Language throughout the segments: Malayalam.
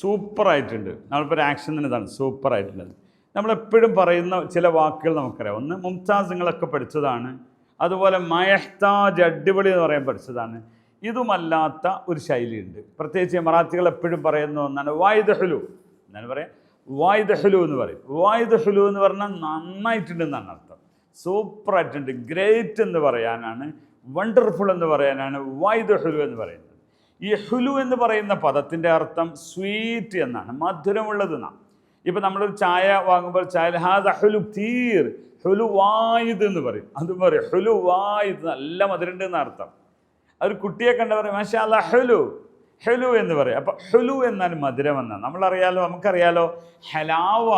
സൂപ്പറായിട്ടുണ്ട്. നമ്മളിപ്പോൾ ഒരു ആക്ഷൻ തന്നെ ഇതാണ് സൂപ്പറായിട്ടുണ്ട്. നമ്മളെപ്പോഴും പറയുന്ന ചില വാക്കുകൾ നമുക്കറിയാം. ഒന്ന് മുംതാസ് പഠിച്ചതാണ്. അതുപോലെ മയഹ്താജ് അടിപൊളി എന്ന് പറയാൻ പഠിച്ചതാണ്. ഇതുമല്ലാത്ത ഒരു ശൈലിയുണ്ട്. പ്രത്യേകിച്ച് മറാത്തികൾ എപ്പോഴും പറയുന്ന ഒന്നാണ് വായുദ ഹുലു എന്താണ് പറയാം. വായുദ ഹുലു എന്ന് പറയും. വായുദ ഹുലു എന്ന് പറഞ്ഞാൽ നന്നായിട്ടുണ്ട് എന്നാണ് അർത്ഥം. സൂപ്പറായിട്ടുണ്ട്. ഗ്രേറ്റ് എന്ന് പറയാനാണ്. വണ്ടർഫുൾ എന്ന് പറയാനാണ്. വായുദ ഹുലു എന്ന് പറയുന്നത്. ഈ ഹുലു എന്ന് പറയുന്ന പദത്തിന്റെ അർത്ഥം സ്വീറ്റ് എന്നാണ് മധുരമുള്ളത് എന്നാണ്. ഇപ്പം നമ്മളൊരു ചായ വാങ്ങുമ്പോൾ ചായ ഹാദ ഹുലു തീർ ഹുലു വായുദ് എന്ന് പറയും. അതും പറയും ഹുലു വായുദ് നല്ല മധുരമുണ്ട് എന്ന അർത്ഥം. ഒരു കുട്ടിയെ കണ്ട പറയും മാഷാ അല്ല ഹുലു ഹെലു എന്ന് പറയും. അപ്പം ഹെലു എന്നാൽ മധുരം എന്നാണ്. നമ്മളറിയാലോ നമുക്കറിയാലോ ഹലാവ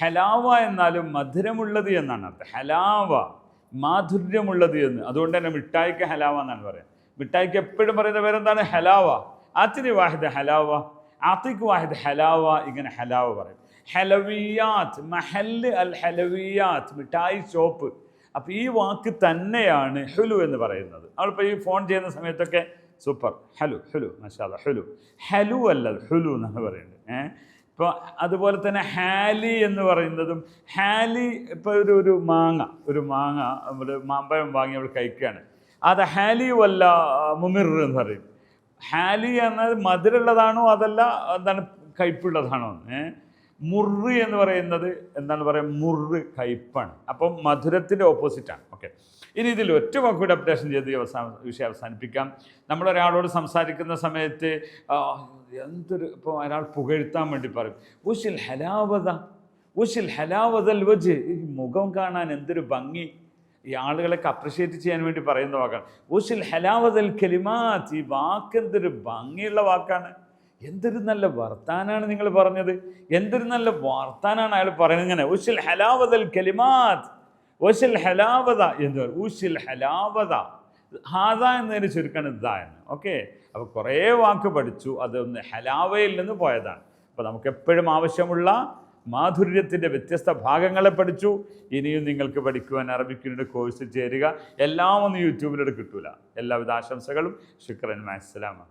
ഹലാവ എന്നാലും മധുരമുള്ളത് എന്നാണ് അർത്ഥം. ഹലാവ മാധുര്യമുള്ളത് എന്ന്. അതുകൊണ്ട് തന്നെ മിഠായിക്ക് ഹലാവ എന്നാണ് പറയാം മിഠായിക്ക് എപ്പോഴും പറയുന്ന പേരെന്താണ്? ഹലാവ. ആത്തിരി വാഹിദ് ഹലാവ. ആത്തിക്ക് വാഹിദ് ഹലാവ ഇങ്ങനെ ഹലാവ പറയും. ഹലവിയാത്ത് മഹൽ അൽ ഹലവിയാത്ത് മിഠായി ഷോപ്പ് അപ്പോൾ ഈ വാക്ക് തന്നെയാണ് ഹുലു എന്ന് പറയുന്നത്. നമ്മളിപ്പോൾ ഈ ഫോൺ ചെയ്യുന്ന സമയത്തൊക്കെ സൂപ്പർ. ഹലു ഹലു മഷാല ഹുലു. ഹലു അല്ല ഹുലു എന്നാണ് പറയുന്നത്. ഏഹ് ഇപ്പോൾ അതുപോലെ തന്നെ ഹാലി എന്ന് പറയുന്നതും ഹാലി ഇപ്പോൾ ഒരു ഒരു മാങ്ങ ഒരു മാങ്ങ നമ്മൾ മാമ്പഴം വാങ്ങി അവൾ കഴിക്കുകയാണ്. അത് ഹാലി വല്ല മുമിർ എന്ന് പറയും. ഹാലി എന്നത് മധുരമുള്ളതാണോ അതല്ല എന്താണ് കയ്പുള്ളതാണോ? മുറ് എന്ന് പറയുന്നത് എന്താണ് പറയുക മുറ് കയ്പാണ്. അപ്പം മധുരത്തിന്റെ ഓപ്പോസിറ്റാണ്. ഓക്കെ. ഇനി ഇതിൽ ഒറ്റ വാക്കുകൂടെ അപ്ഡേഷൻ ചെയ്ത് അവസാന വിഷയം അവസാനിപ്പിക്കാം. നമ്മളൊരാളോട് സംസാരിക്കുന്ന സമയത്ത് എന്തൊരു ഇപ്പോൾ ഒരാൾ പുകഴ്ത്താൻ വേണ്ടി പറയും. ഉഷിൽ ഹലാവത ഉഷിൽ ഹലാവതൽ വജ്. ഈ മുഖം കാണാൻ എന്തൊരു ഭംഗി. ഈ ആളുകളൊക്കെ അപ്രിഷ്യേറ്റ് ചെയ്യാൻ വേണ്ടി പറയുന്ന വാക്കാണ്. ഉസിൽ ഹലാവതൽ കലിമാത്ത് ഈ വാക്ക് എന്തൊരു ഭംഗിയുള്ള വാക്കാണ്. എന്തൊരു നല്ല വർത്താനാണ് നിങ്ങൾ പറഞ്ഞത്. എന്തൊരു നല്ല വർത്താനാണ് അയാൾ പറയുന്നത് ഇങ്ങനെ. ഉഷിൽ ഹലാവതൽ കലിമാത്ത് ഉഷിൽ ഹലാവത പറയും. ഉഷിൽ ഹലാവത ഹാദ എന്നതിന് ചുരുക്കാണ് ഇതാ എന്ന്. ഓക്കെ അപ്പോൾ കുറേ വാക്ക് പഠിച്ചു. അതൊന്ന് ഹലാവയിൽ നിന്ന് പോയതാണ്. അപ്പോൾ നമുക്ക് എപ്പോഴും ആവശ്യമുള്ള മാധുര്യത്തിന്റെ വ്യത്യസ്ത ഭാഗങ്ങളെ പഠിച്ചു. ഇനിയും നിങ്ങൾക്ക് പഠിക്കുവാൻ അറബിക്കിനുടെ കോഴ്സ് ചേരുക. എല്ലാം ഒന്ന് യൂട്യൂബിലൂടെ കിട്ടൂല. എല്ലാവിധ ആശംസകളും. ശുക്രൻ മാസ്സലാമ